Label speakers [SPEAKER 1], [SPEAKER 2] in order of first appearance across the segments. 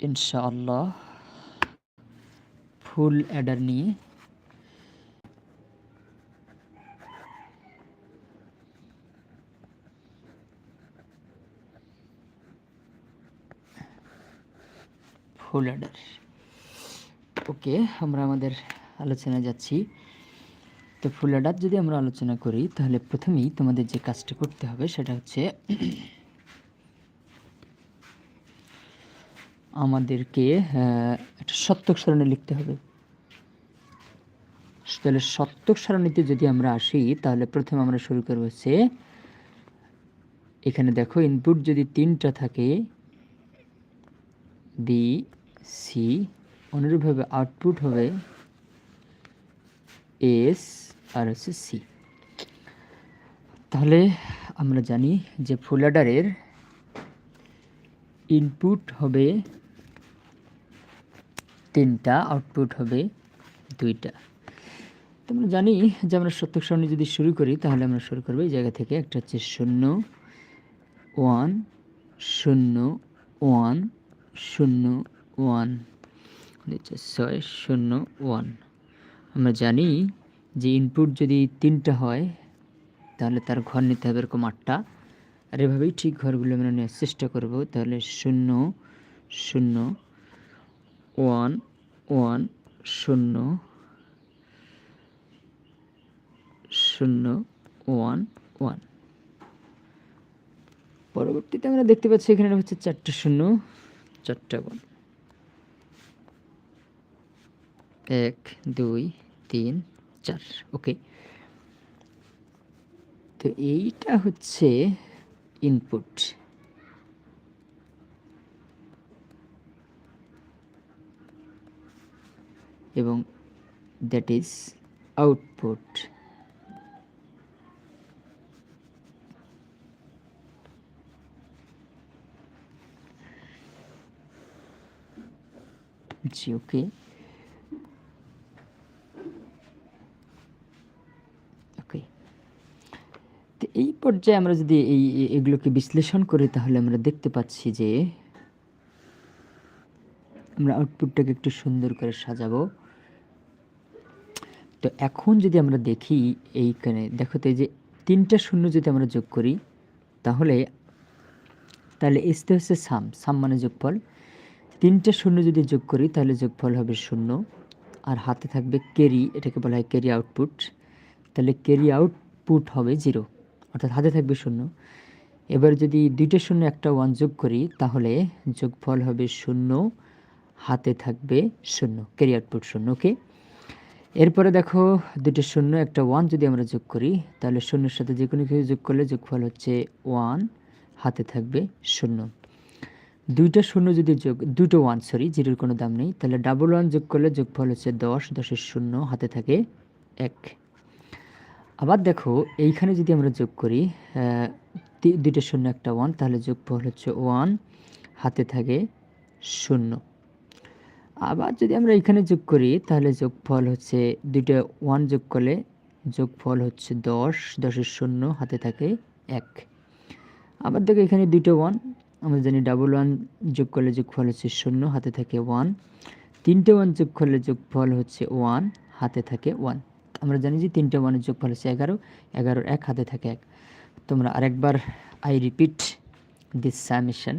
[SPEAKER 1] ইনশাআল্লাহ। ফুল অ্যাডার নিয়ে। ফুল অ্যাডার। ওকে, আমরা আমাদের আলোচনায় যাচ্ছি। তো ফুল অ্যাডার যদি আমরা আলোচনা করি, তাহলে প্রথমেই তোমাদের যে কাজটা করতে হবে, সেটা হচ্ছে আমাদেরকে একটা সত্যক সারণী লিখতে হবে। তাহলে সত্যক সারণীতে যদি আমরা আসি, তাহলে প্রথমে আমরা শুরু করব হচ্ছে, এখানে দেখো ইনপুট যদি তিনটা থাকে বি সি অনুরূপভাবে আউটপুট হবে এস আর হচ্ছে সি তাহলে আমরা জানি যে ফুল ইনপুট হবে তিনটা আউটপুট হবে দুইটা। তো আমরা জানি যে আমরা সত্যক সারণী যদি শুরু করি, তাহলে আমরা শুরু করব এই জায়গা থেকে। একটা হচ্ছে শূন্য ওয়ান শূন্য ওয়ান শূন্য ওয়ান হচ্ছে ছয়, শূন্য ওয়ান আমরা জানি যে ইনপুট যদি তিনটা হয়, তাহলে তার ঘর নিতে হবে এরকম আটটা। আর এভাবেই ঠিক ঘরগুলো আমরা নেওয়ার চেষ্টা করব। তাহলে শূন্য শূন্য ওয়ান ওয়ান, শূন্য শূন্য, ওয়ান ওয়ান। পরবর্তীতে আমরা দেখতে পাচ্ছি এখানে হচ্ছে চারটে শূন্য, চারটা ওয়ান। এক, দুই, তিন, চার। ওকে তো এইটা হচ্ছে ইনপুট এবং দ্যাট ইজ আউটপুট জি ওকে ওকে তো এই পর্যায়ে আমরা যদি এই এগুলোকে বিশ্লেষণ করি, তাহলে আমরা দেখতে পাচ্ছি যে আমরা আউটপুটটাকে একটু সুন্দর করে সাজাবো। তো এখন যদি আমরা দেখি এইখানে, দেখো তো যে তিনটা শূন্য যদি আমরা যোগ করি, তাহলে তাহলে এসতে হচ্ছে সাম সাম মানে যোগফল। তিনটা শূন্য যদি যোগ করি, তাহলে যোগফল হবে শূন্য। আর হাতে থাকবে কেরি এটাকে বলা হয় কেরি আউটপুট তাহলে কেরি আউটপুট হবে জিরো অর্থাৎ হাতে থাকবে শূন্য। এবার যদি দুইটা শূন্য একটা ওয়ান যোগ করি, তাহলে যোগফল হবে শূন্য, হাতে থাকবে শূন্য কেরি আউটপুট শূন্য ওকে এরপরে দেখো দুটো শূন্য, একটা ওয়ান যদি আমরা যোগ করি, তাহলে শূন্যের সাথে যে কোনো কিছু যোগ করলে যোগফল হচ্ছে ওয়ান হাতে থাকবে শূন্য। দুইটা শূন্য যদি যোগ, দুটো ওয়ান সরি জিরোর কোনো দাম নেই, তাহলে ডাবল ওয়ান যোগ করলে যোগফল হচ্ছে দশ, দশের শূন্য, হাতে থাকে এক। আবার দেখো, এইখানে যদি আমরা যোগ করি দুইটা শূন্য, একটা ওয়ান তাহলে যোগফল হচ্ছে ওয়ান হাতে থাকে শূন্য। আবার যদি আমরা এখানে যোগ করি, তাহলে যোগফল হচ্ছে দুইটা ওয়ান যোগ করলে যোগফল হচ্ছে দশ, দশের শূন্য, হাতে থাকে এক। আবার দেখো এখানে দুইটা ওয়ান, আমরা জানি ডাবল ওয়ান যোগ করলে যোগফল হচ্ছে শূন্য, হাতে থাকে ওয়ান তিনটে ওয়ান যোগ করলে যোগফল হচ্ছে ওয়ান হাতে থাকে ওয়ান আমরা জানি যে তিনটে ওয়ানের যোগফল হচ্ছে এগারো, এগারোর এক, হাতে থাকে এক। তোমরা আরেকবার আই রিপিট দিস সামিশন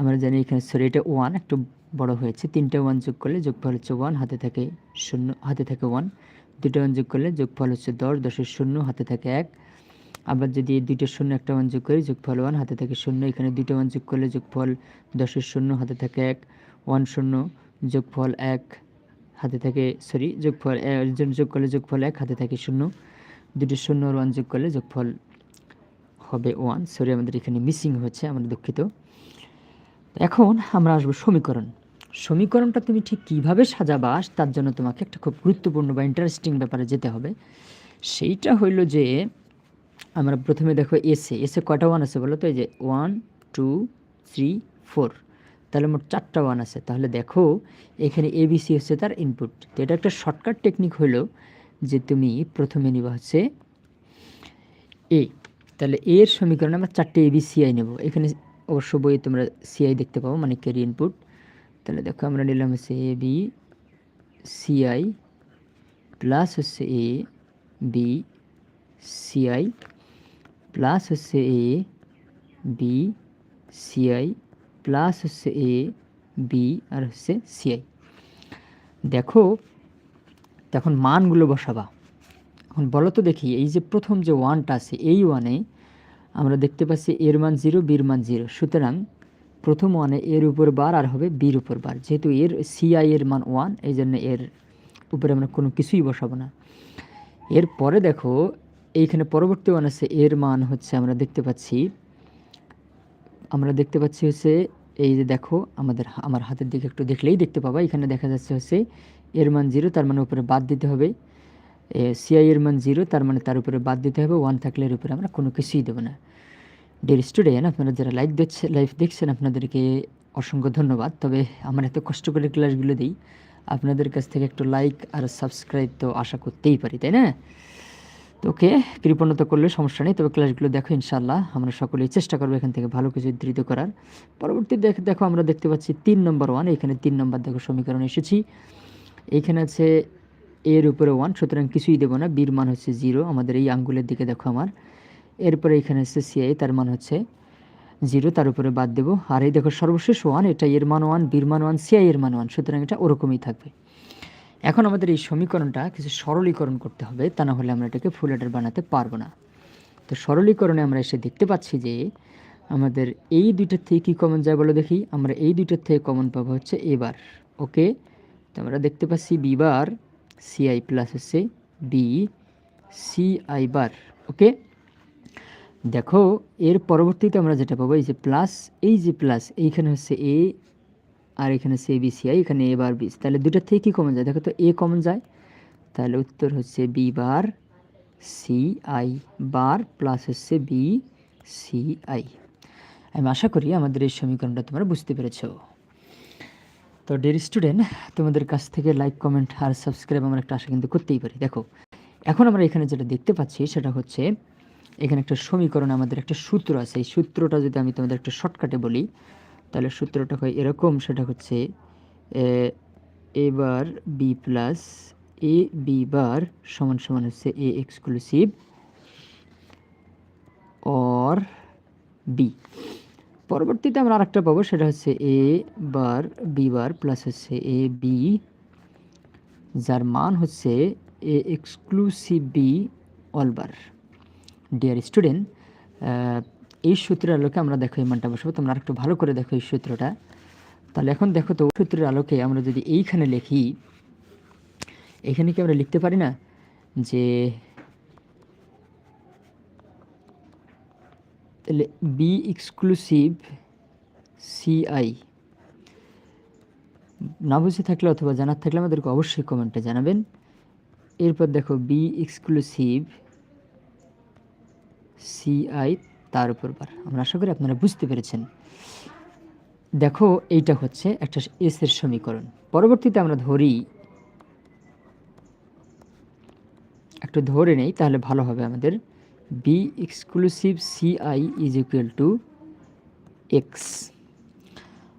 [SPEAKER 1] আমরা জানি এখানে সরি এটা ওয়ান একটু বড় হয়েছে। তিনটে ওয়ান যোগ করলে যোগফল হচ্ছে ওয়ান হাতে থাকে শূন্য, হাতে থাকে ওয়ান দুটো ওয়ান যোগ করলে যোগফল হচ্ছে দশ দশের শূন্য, হাতে থাকে এক। আবার যদি দুইটা শূন্য, একটা ওয়ান যোগ করি, যোগফল ওয়ান হাতে থাকে শূন্য। এখানে দুইটা ওয়ান যোগ করলে যোগফল দশের শূন্য, হাতে থাকে এক। ওয়ান শূন্য, যোগফল এক, হাতে থাকে সরি যোগফল যোগ করলে যোগফল এক, হাতে থাকে শূন্য। দুটো শূন্য ওয়ান যোগ করলে যোগফল হবে ওয়ান সরি আমাদের এখানে মিসিং হচ্ছে আমরা দুঃখিত। এখন আমরা আসব সমীকরণ। সমীকরণটা তুমি ঠিক কীভাবে সাজাবা, তার জন্য তোমাকে একটা খুব গুরুত্বপূর্ণ বা ইন্টারেস্টিং ব্যাপারে যেতে হবে। সেইটা হইল যে, আমরা প্রথমে দেখো এসে এসে কয়টা ওয়ান আছে বলো তো? এই যে ওয়ান টু থ্রি ফোর তাহলে মোট চারটা ওয়ান আছে। তাহলে দেখো, এখানে এবিসি হচ্ছে তার ইনপুট তো এটা একটা শর্টকাট টেকনিক হলো যে তুমি প্রথমে নিবা হচ্ছে এ তাহলে এর সমীকরণে আমরা চারটে এবিসিআই নেব। এখানে অবশ্য বইয়ে তোমরা সিআই দেখতে পাবো মানে ক্যারি ইনপুট তাহলে দেখো আমরা নিলাম হচ্ছে এ বি সিআই প্লাস হচ্ছে এ বি সিআই প্লাস হচ্ছে এ বি সিআই প্লাস হচ্ছে এ বি আর হচ্ছে সিআই দেখো, তখন মানগুলো বসাবা। এখন বলো তো দেখি, এই যে প্রথম যে ওয়ানটা আছে, এই ওয়ানে আমরা দেখতে পাচ্ছি এর মান জিরো, বির মান জিরো। সুতরাং প্রথম ওয়ানে এর উপর বার আর হবে বির উপর বার। যেহেতু এর সিআই এর মান ওয়ান এই জন্য এর উপরে আমরা কোনো কিছুই বসাবো না। এরপরে দেখো, এইখানে পরবর্তী ওয়ান আছে, এর মান হচ্ছে আমরা দেখতে পাচ্ছি, আমরা দেখতে পাচ্ছি হচ্ছে, এই যে দেখো, আমাদের আমার হাতের দিকে একটু দেখলেই দেখতে পাবা। এখানে দেখা যাচ্ছে হচ্ছে, এর মান জিরো, তার মানে উপরে বাদ দিতে হবে। সিআই এর মান জিরো তার মানে তার উপরে বাদ দিতে হবে ওয়ান থাকলে এর উপরে আমরা কোনো কিছুই দেবো না। ডিয়ার স্টুডেন্ট আপনারা যারা লাইক দেখছে লাইভ দেখছেন, আপনাদেরকে অসংখ্য ধন্যবাদ। তবে আমরা এত কষ্ট করে ক্লাসগুলো দিই, আপনাদের কাছ থেকে একটু লাইক আর সাবস্ক্রাইব তো আশা করতেই পারি, তাই না? তো ওকে, কৃপণতা করলে সমস্যা নেই, তবে ক্লাসগুলো দেখো ইনশাল্লাহ আমরা সকলেই চেষ্টা করব এখান থেকে ভালো কিছু ধৃত করার। পরবর্তী দেখ দেখো, আমরা দেখতে পাচ্ছি তিন নম্বর ওয়ান এখানে তিন নম্বর দেখো সমীকরণ এসেছি। এইখানে আছে এর উপরে ওয়ান সুতরাং কিছুই দেবো না। বির মান হচ্ছে জিরো আমাদের এই আঙ্গুলের দিকে দেখো আমার। এরপরে এখানে হচ্ছে সিআই তার মান হচ্ছে জিরো তার উপরে বাদ দেবো। আর এই দেখো সর্বশেষ ওয়ান এটা এর মান ওয়ান বির মান ওয়ান সিআই এর মান ওয়ান সুতরাং এটা ওরকমই থাকবে। এখন আমাদের এই সমীকরণটা কিছু সরলীকরণ করতে হবে, তা না হলে আমরা এটাকে ফুল লেটার বানাতে পারব না। তো সরলীকরণে আমরা এসে দেখতে পাচ্ছি যে, আমাদের এই দুইটার থেকে কী কমন যায় বলো দেখি? আমরা এই দুইটার থেকে কমন পাবো হচ্ছে এবার ওকে তো আমরা দেখতে পাচ্ছি বি বার সিআই প্লাস হচ্ছে বি সিআই বার ওকে দেখো, এর পরবর্তীতে আমরা যেটা পাবো, এই যে প্লাস এই যে প্লাস এইখানে হচ্ছে এ আর এখানে হচ্ছে এ বি সিআই এখানে এ বার বি তাহলে দুটার থেকে কী কমন যায়? দেখো তো এ কমন যায়, তাহলে উত্তর হচ্ছে B bar C I bar plus হচ্ছে বি সি আই আমি আশা করি আমাদের এই সমীকরণটা তোমরা বুঝতে পেরেছ। তো ডিয়ার স্টুডেন্ট তোমাদের কাছ থেকে লাইক কমেন্ট আর সাবস্ক্রাইব আমরা একটা আশা কিন্তু করতেই পারি। দেখো, এখন আমরা এখানে যেটা দেখতে পাচ্ছি সেটা হচ্ছে, এখানে একটা সমীকরণ আমাদের একটা সূত্র আছে। এই সূত্রটা যদি আমি তোমাদের একটা শর্টকাটে বলি, তাহলে সূত্রটা হয় এরকম, সেটা হচ্ছে, A bar B plus A B bar সমান সমান হচ্ছে এ এক্সক্লুসিভ অর বি পরবর্তীতে আমরা আরেকটা পাবো, সেটা হচ্ছে A bar B bar plus হচ্ছে এ বি যার মান হচ্ছে A exclusive B all bar dear student এই সূত্রের আলোকে আমরা দেখো এই মানটা বসাবো, তোমরা একটু ভালো করে দেখো এই সূত্রটা। তাহলে এখন দেখো তো, সূত্রের আলোকে আমরা যদি এইখানে লিখি, এখানে কি আমরা লিখতে পারি না? যে তাহলে বি এক্সক্লুসিভ সিআই না বুঝে থাকলে অথবা জানার থাকলে আমাদেরকে অবশ্যই কমেন্টে জানাবেন। এরপর দেখো বি এক্সক্লুসিভ সিআই তার উপর বার। আমরা আশা করি আপনারা বুঝতে পেরেছেন। দেখো, এইটা হচ্ছে একটা এস এর সমীকরণ। পরবর্তীতে আমরা ধরি, একটু ধরে নেই, তাহলে ভালো হবে আমাদের। B exclusive CI is equal to X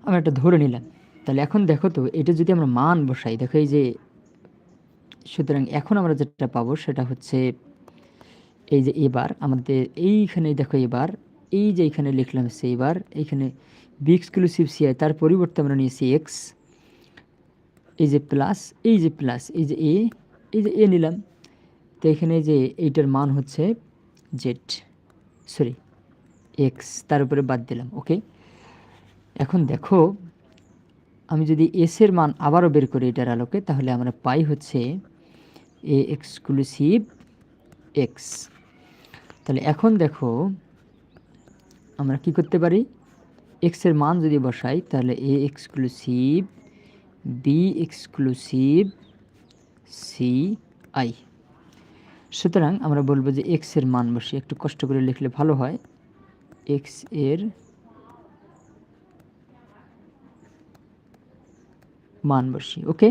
[SPEAKER 1] আমরা একটা ধরে নিলাম। তাহলে এখন দেখো তো, এটা যদি আমরা মান বসাই, দেখো এই যে, সুতরাং এখন আমরা যেটা পাবো সেটা হচ্ছে এই যে এবার, আমাদের এইখানে দেখো এবার, এই যে এইখানে লিখলাম হচ্ছে এবার, এইখানে বি এক্সক্লুসিভ সিআই তার পরিবর্তে আমরা নিয়েছি এক্স এই যে প্লাস এই যে প্লাস এই যে এ এই যে এ নিলাম। তো এখানে যে এইটার মান হচ্ছে জেড সরি এক্স তার উপরে বাদ দিলাম ওকে এখন দেখো, আমি যদি এসের মান আবারও বের করি এটার আলোকে, তাহলে আমরা পাই হচ্ছে এ এক্সক্লুসিভ এক্স তাহলে এখন দেখো, আমরা কি করতে পারি? এক্সের মান যদি বসাই, তাহলে A exclusive B exclusive C I সুতরাং আমরা বলব যে এক্সের মান বসে, একটু কষ্ট করে লিখলে ভালো হয়। এক্সের মান বসি ওকে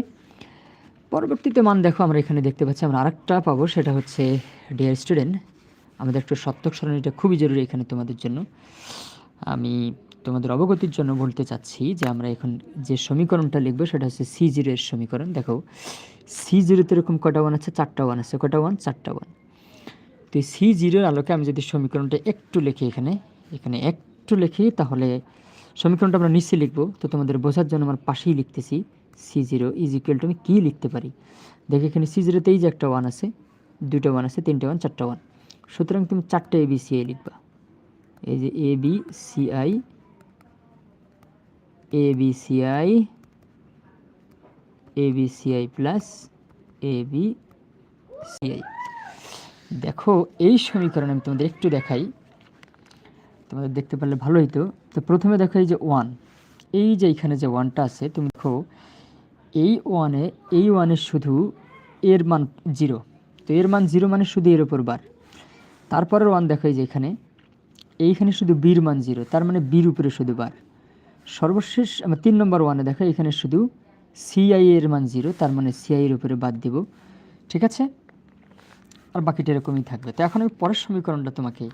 [SPEAKER 1] পরবর্তীতে মান দেখো, আমরা এখানে দেখতে পাচ্ছি, আমরা আরেকটা পাবো, সেটা হচ্ছে ডিয়ার স্টুডেন্ট আমাদের একটু সত্যক সরণিটা খুবই জরুরি এখানে তোমাদের জন্য। আমি তোমাদের অবগতির জন্য বলতে চাচ্ছি যে আমরা এখন যে সমীকরণটা লিখব সেটা হচ্ছে সি জিরো এর সমীকরণ। দেখো সি জিরোতে এরকম কটা ওয়ান আছে? চারটা ওয়ান আছে। কটা ওয়ান চারটা ওয়ান তো সি জিরোর আলোকে আমি যদি সমীকরণটা একটু লিখি এখানে এখানে একটু লিখি, তাহলে সমীকরণটা আমরা নিচে লিখব। তো তোমাদের বোঝার জন্য আমার পাশেই লিখতেছি C zero is equal to আমি কী লিখতে পারি? দেখো, এখানে সি জিরোতেই যে একটা ওয়ান আছে দুটো ওয়ান আছে, তিনটে ওয়ান চারটা ওয়ান সুতরাং তুমি চারটে এ বি সি আই লিখবা। এই যে A B C I A B C I A B C I plus A B C I দেখো, এই সমীকরণ আমি তোমাদের একটু দেখাই। তোমাদের দেখতে পারলে ভালো হইতো। তো প্রথমে দেখো এই যে ওয়ান এই যে এখানে যে ওয়ানটা আছে, তুমি দেখো, এই ওয়ানে এই ওয়ানের শুধু এর মান জিরো তো এর মান জিরো মানে শুধু এর ওপর বার। তারপরের ওয়ান দেখো এই যে এখানে, এইখানে শুধু বির মান জিরো তার মানে বির উপরে শুধু বার। সর্বশেষ আমার তিন নম্বর ওয়ানে দেখো, এখানে শুধু সিআই এর মান জিরো তার মানে সিআই এর উপরে বাদ দিব। ঠিক আছে? আর বাকিটা এরকমই থাকবে। তো এখন আমি পরের সমীকরণটা তোমাকে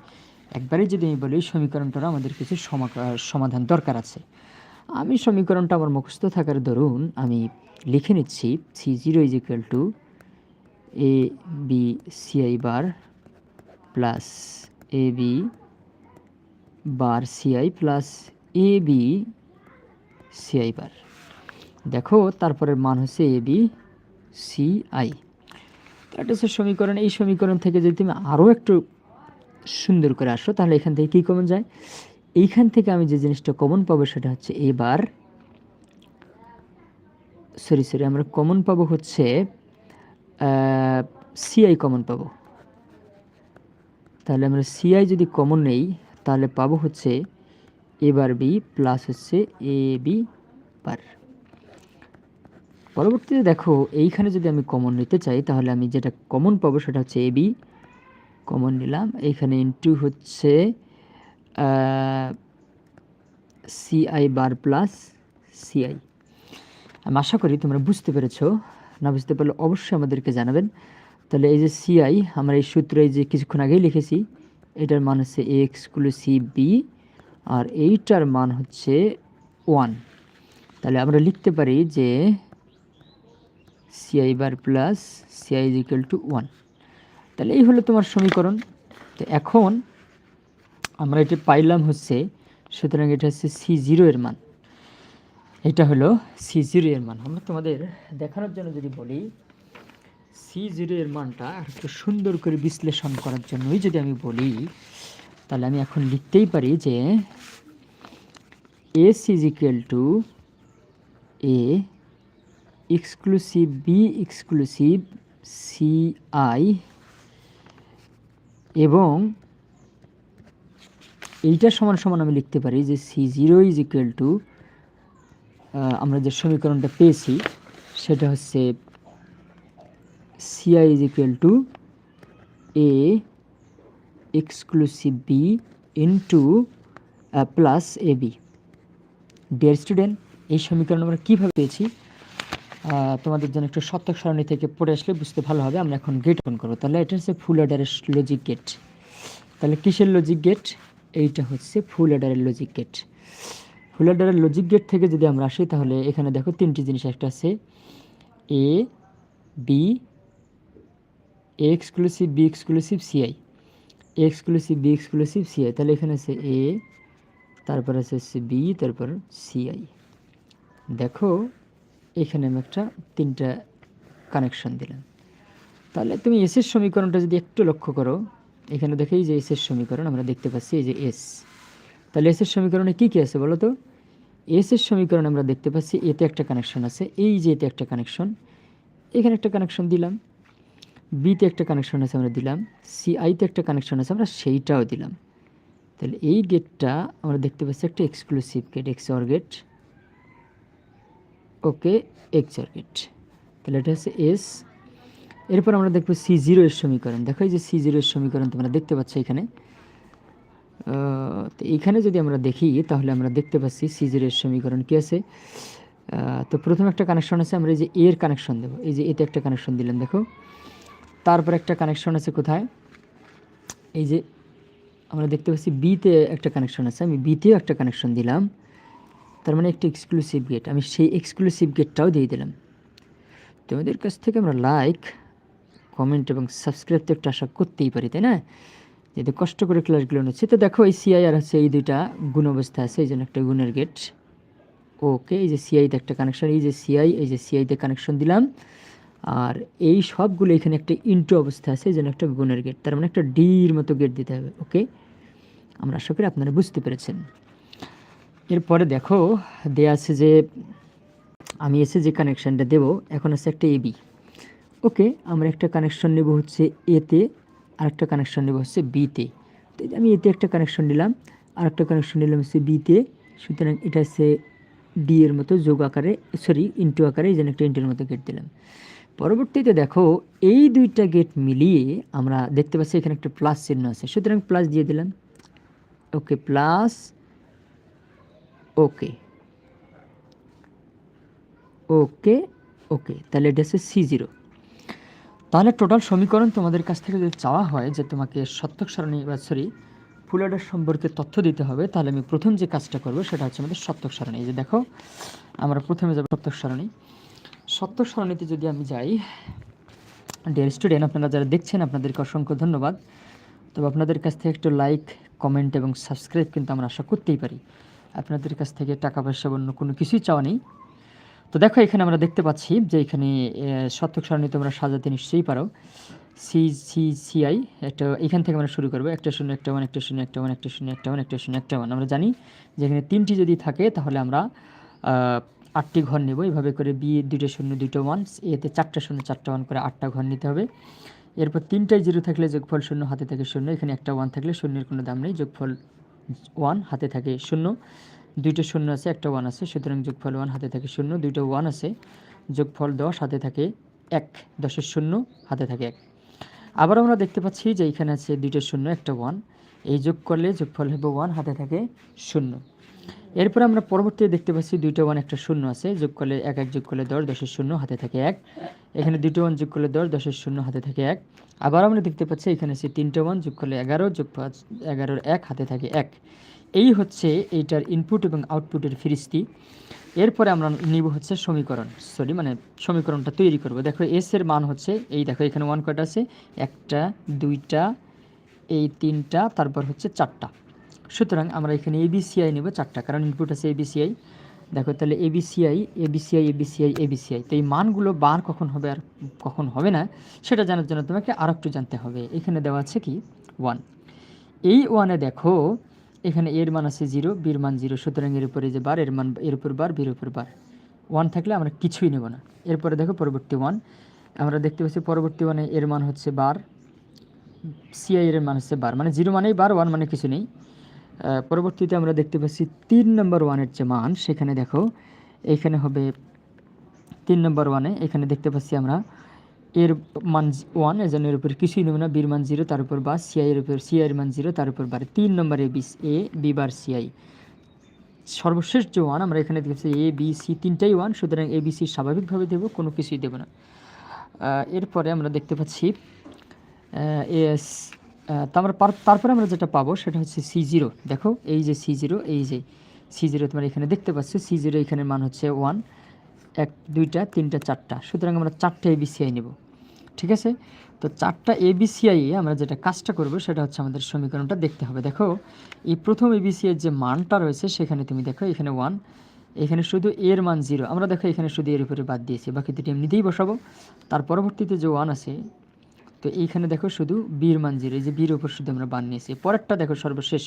[SPEAKER 1] একবারেই যদি আমি বলি, এই সমীকরণটার আমাদের কিছু সমা- সমাধান দরকার আছে। আমি সমীকরণটা আমার মুখস্থ থাকার দরুন আমি লিখে নিচ্ছি C zero is equal to A B CI bar plus A B bar CI plus A B CI bar. দেখো, তারপরের মান হচ্ছে এ, বি, সি, আই। এটা হচ্ছে সমীকরণ। এই সমীকরণ থেকে যদি তুমি আরও একটু সুন্দর করে আসো, তাহলে এখান থেকে কী কমন যায়? এইখান থেকে আমি যে জিনিসটা কমন পাবো, সেটা হচ্ছে এবার সরি সরি আমরা কমন পাবো হচ্ছে সিআই কমন পাবো। তাহলে আমরা সিআই যদি কমন নেই, তাহলে পাবো হচ্ছে এ বার বি প্লাস হচ্ছে এ বি বার পরবর্তীতে দেখো, এইখানে যদি আমি কমন নিতে চাই, তাহলে আমি যেটা কমন পাবো সেটা হচ্ছে এ বি কমন নিলাম। এইখানে ইন্টু হচ্ছে সিআই বার প্লাস সিআই আমি আশা করি তোমরা বুঝতে পেরেছ। না বুঝতে পারলে অবশ্যই আমাদেরকে জানাবেন। তাহলে এই যে সিআই আমরা এই সূত্র যে কিছুক্ষণ আগেই লিখেছি, এটার মান হচ্ছে এ এক্সক্লুসিভ বি আর এইটার মান হচ্ছে ওয়ান তাহলে আমরা লিখতে পারি যে CI bar plus CI is equal to one তাহলে এই হলো তোমার সমীকরণ। তো এখন আমরা এটা পাইলাম হচ্ছে, সুতরাং এটা হচ্ছে সি জিরো এর মান। এটা হলো সি জিরো এর মান। আমরা তোমাদের দেখানোর জন্য যদি বলি সি জিরো এর মানটা একটু সুন্দর করে বিশ্লেষণ করার জন্যই যদি আমি বলি তাহলে আমি এখন লিখতেই পারি যে S is equal to A exclusive B exclusive C I এবং এইটা সমান সমান আমি লিখতে পারি যে C zero is equal to আমরা যে সমীকরণটা পেয়েছি, সেটা হচ্ছে CI is equal to A exclusive B into plus A B dear student এই সমীকরণ আমরা কীভাবে পেয়েছি? তোমাদের জন্য একটু সত্যক সারণী থেকে পড়ে আসলে বুঝতে ভালো হবে। আমরা এখন গেট অন করব। তাহলে এটা হচ্ছে ফুল অর্ডারের লজিক গেট তাহলে কিসের লজিক গেট এইটা হচ্ছে ফুল অর্ডারের লজিক গেট ফুল অর্ডারের লজিক গেট থেকে যদি আমরা আসি, তাহলে এখানে দেখো তিনটি জিনিস একটা আছে। A B exclusive B exclusive CI exclusive B exclusive CI তাহলে এখানে আছে এ তারপর আছে হচ্ছে বি তারপর সিআই দেখো, এখানে আমি একটা তিনটা কানেকশন দিলাম। তাহলে তুমি এসের সমীকরণটা যদি একটু লক্ষ্য করো, এখানে দেখো এই যে এসের সমীকরণ, আমরা দেখতে পাচ্ছি এই যে এস তাহলে এসের সমীকরণে কী কী আছে বলো তো? এসের সমীকরণ আমরা দেখতে পাচ্ছি এতে একটা কানেকশন আছে, এই যে এতে একটা কানেকশন এখানে একটা কানেকশন দিলাম। বিতে একটা কানেকশন আছে আমরা দিলাম সিআইতে একটা কানেকশন আছে আমরা সেইটাও দিলাম। তাহলে এই গেটটা আমরা দেখতে পাচ্ছি একটা exclusive gate XOR gate okay XOR gate তাহলে এটা হচ্ছে এস এরপর আমরা দেখব সি জিরো এর সমীকরণ। দেখো এই যে সি জিরো এর সমীকরণ তোমরা দেখতে পাচ্ছ এখানে। তো এইখানে যদি আমরা দেখি, তাহলে আমরা দেখতে পাচ্ছি সি জিরো এর সমীকরণ কী আছে? তো প্রথম একটা কানেকশন আছে, আমরা এই যে এর কানেকশন দেবো। এই যে এতে একটা কানেকশন দিলাম, দেখো। তারপর একটা কানেকশন আছে কোথায়? এই যে আমরা দেখতে পাচ্ছি বিতে একটা কানেকশন আছে। আমি বিতেও একটা কানেকশন দিলাম। তার মানে একটা এক্সক্লুসিভ গেট আমি সেই এক্সক্লুসিভ গেটটাও দিয়ে দিলাম। তোমাদের কাছ থেকে আমরা লাইক কমেন্ট এবং সাবস্ক্রাইব তো একটা আশা করতেই পারি, তাই না? যেহেতু কষ্ট করে ক্লাসগুলো নিচ্ছি, তো দেখো এই সিআই আর হচ্ছে এই দুইটা গুণ অবস্থা আছে, এই জন্য একটা গুণের গেট ওকে এই যে সিআইতে একটা কানেকশন এই যে সিআই এই যে সিআইতে কানেকশন দিলাম। আর এই সবগুলো এখানে একটা ইন্টু অবস্থা আছে জন্য একটা গুণের গেট তার মানে একটা ডির মতো গেট দিতে হবে ওকে আমরা আশা করি আপনারা বুঝতে পেরেছেন। এরপরে দেখো, দেয়া আছে যে আমি এসে যে কানেকশানটা দেব, এখন আছে একটা এবি ওকে আমরা একটা কানেকশন নেব হচ্ছে এতে আর একটা কানেকশন নেব হচ্ছে বিতে তো। আমি এতে একটা কানেকশন নিলাম, আর একটা কানেকশন নিলাম হচ্ছে বিতে সুতরাং এটা হচ্ছে ডি এর মতো যোগ আকারে সরি ইন্টু আকারে জন্য একটা ইন্টুর মতো গেট দিলাম। পরবর্তীতে দেখো, এই দুইটা গেট মিলিয়ে আমরা দেখতে পাচ্ছি এখানে একটা প্লাস চিহ্ন আছে। সুতরাং প্লাস দিয়ে দিলাম। ওকে প্লাস ওকে ওকে ওকে তাহলে এটা হচ্ছে সি জিরো তাহলে টোটাল সমীকরণ তোমাদের কাছ থেকে যদি চাওয়া হয় যে তোমাকে সত্যক সারণী, বা সরি ফুল ফুলাডার সম্পর্কে তথ্য দিতে হবে, তাহলে আমি প্রথম যে কাজটা করব সেটা হচ্ছে আমাদের সত্যক সারণী। এই যে দেখো, আমরা প্রথমে যাব সত্যক সারণী। সত্যক সারণীতে যদি আমি যাই ডিয়ার স্টুডেন্ট আপনারা যারা দেখছেন, আপনাদেরকে অসংখ্য ধন্যবাদ। তবে আপনাদের কাছ থেকে একটু লাইক কমেন্ট এবং সাবস্ক্রাইব কিন্তু আমরা আশা করতেই পারি। আপনাদের কাছ থেকে টাকা পয়সা অন্য কোনো কিছুই চাওয়া নেই। তো দেখো, এখানে আমরা দেখতে পাচ্ছি যে এখানে শতক সারণী তোমরা সাজাতে নিশ্চয়ই পারো। সি সি সিআই একটা, এখান থেকে আমরা শুরু করব। একটা শূন্য, একটা ওয়ান একটা শূন্য, একটা ওয়ান একটা শূন্য, একটা ওয়ান একটা শূন্য, একটা ওয়ান আমরা জানি যে এখানে তিনটি যদি থাকে, তাহলে আমরা আটটি ঘর নেব। এইভাবে করে বি দুটো শূন্য দুটো ওয়ান এতে চারটা শূন্য, চারটা ওয়ান করে আটটা ঘর নিতে হবে। এরপর তিনটাই জিরো থাকলে যোগফল শূন্য, হাতে থাকে শূন্য। এখানে একটা ওয়ান থাকলে শূন্যের কোনো দাম নেই, যোগফল ওয়ান হাতে থাকে শূন্য। দুইটা শূন্য আছে, একটা ওয়ান আছে, সুতরাং যোগফল ওয়ান হাতে থাকে শূন্য। দুইটা ওয়ান আছে, যোগফল দশ, হাতে থাকে এক। দশের শূন্য, হাতে থাকে এক। আবার আমরা দেখতে পাচ্ছি যে এখানে আছে দুইটা শূন্য, একটা ওয়ান এই যোগ করলে যোগফল হবে ওয়ান হাতে থাকে শূন্য। এরপর আমরা পরবর্তীতে দেখতে পাচ্ছি দুইটা ওয়ান একটা শূন্য আছে। যোগ করলে এক এক যোগ করলে দশ, দশের শূন্য, হাতে থাকে এক। এখানে দুটো ওয়ান যোগ করলে দশ, দশের শূন্য, হাতে থাকে এক। আবার আমরা দেখতে পাচ্ছি এখানে আছে তিনটে ওয়ান যোগ করলে এগারো, যোগ পাঁচ, এগারোর এক, হাতে থাকে এক। এই হচ্ছে এইটার ইনপুট এবং আউটপুটের ফিরিস্তি। এরপরে আমরা নিব হচ্ছে সমীকরণ। সরি মানে সমীকরণটা তৈরি করব। দেখো এস এর মান হচ্ছে এই, দেখো এখানে ওয়ান কয়টা আছে। একটা, দুইটা, এই তিনটা, তারপর হচ্ছে চারটা। সুতরাং আমরা এখানে এবিসিআই নেব চারটা, কারণ ইনপুট আছে এবিসিআই দেখো, তাহলে এবিসিআই এবিসিআই এবিসিআই এবিসিআই তো এই মানগুলো বার কখন হবে আর কখন হবে না, সেটা জানার জন্য তোমাকে আর একটু জানতে হবে। এখানে দেওয়া আছে কি? ওয়ান এই ওয়ানে দেখো, এখানে এর মান আছে জিরো বির মান জিরো সুতরাং এর উপরে যে বার, এর মান, এর উপর বার বির উপর বার। ওয়ান থাকলে আমরা কিছুই নেব না। এরপরে দেখো পরবর্তী ওয়ান আমরা দেখতে পাচ্ছি পরবর্তী ওয়ানে এর মান হচ্ছে বার সিআই এর মান হচ্ছে বার। মানে জিরো মানেই বার ওয়ান মানে কিছু নেই। পরবর্তীতে আমরা দেখতে পাচ্ছি তিন নম্বর ওয়ানের যে মান, সেখানে দেখো, এখানে হবে তিন নম্বর ওয়ানে, এখানে দেখতে পাচ্ছি আমরা এর মান ওয়ানের উপর কিছুই নেব না বির মান জিরো, তার উপর বা সিআই এর উপর সিআই এর মান জিরো, তার উপর বার। তিন নম্বরে B, A, B bar CI সর্বশেষ যে ওয়ান, আমরা এখানে দেখছি এ, বি, সি, তিনটাই ওয়ান, সুতরাং এ, বি, সি স্বাভাবিকভাবে দেবো, কোনো কিছুই দেবো না। এরপরে আমরা দেখতে পাচ্ছি এস তারপর তারপরে আমরা যেটা পাবো সেটা হচ্ছে সি জিরো দেখো, এই যে সি জিরো এই যে সি জিরো তোমরা এখানে দেখতে পাচ্ছ। সি জিরো এখানে মান হচ্ছে ওয়ান এক, দুইটা, তিনটা, চারটা। সুতরাং আমরা চারটে এবিসিআই নেব। ঠিক আছে? তো চারটা এবিসিআই আমরা যেটা কাজটা করব সেটা হচ্ছে আমাদের সমীকরণটা দেখতে হবে। দেখো, এই প্রথম এবিসিআই যে মানটা রয়েছে সেখানে তুমি দেখো, এখানে ওয়ান এখানে শুধু এর মান জিরো আমরা দেখো এখানে শুধু এর উপরে বাদ দিয়েছি। বাকি দুটি এমনিতেই বসাবো। তার পরবর্তীতে যে ওয়ান আছে তো এইখানে দেখো শুধু বীর মান জিরো এই যে বীর উপর শুধু আমরা বান নিয়েছি। পরেরটা দেখো সর্বশেষ,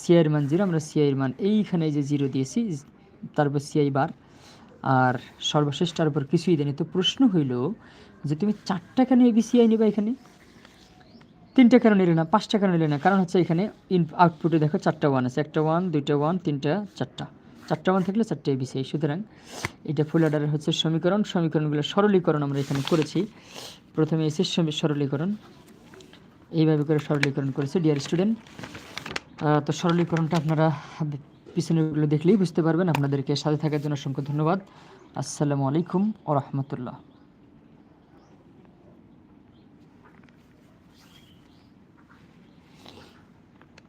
[SPEAKER 1] সিআইয়ের মান জিরো আমরা সিআইয়ের মান, এইখানে যে জিরো দিয়েছি, তারপর সিআই বার। আর সর্বশেষটার উপর কিছুই দেয়নি তো প্রশ্ন হইল যে তুমি চারটা কেন এবিসিআই নেবে এখানে? তিনটা কেন নিলে না? পাঁচটা কেন নিলে না? কারণ হচ্ছে এখানে ইন আউটপুটে দেখো চারটা ওয়ান আছে, একটা ওয়ান দুইটা ওয়ান তিনটা, চারটা। চারটা ওয়ান থাকলে চারটে এবিসি সুতরাং এটা ফুল অর্ডারের হচ্ছে সমীকরণ। সমীকরণগুলো সরলীকরণ আমরা এখানে করেছি। প্রথমে এসে সরলীকরণ। এইভাবে করে সরলীকরণ করেছে ডিয়ার স্টুডেন্ট তো সরলীকরণটা আপনারা পিছনেগুলো দেখলেই বুঝতে পারবেন। আপনাদেরকে সাথে থাকার জন্য অসংখ্য ধন্যবাদ। আসসালামু আলাইকুম ও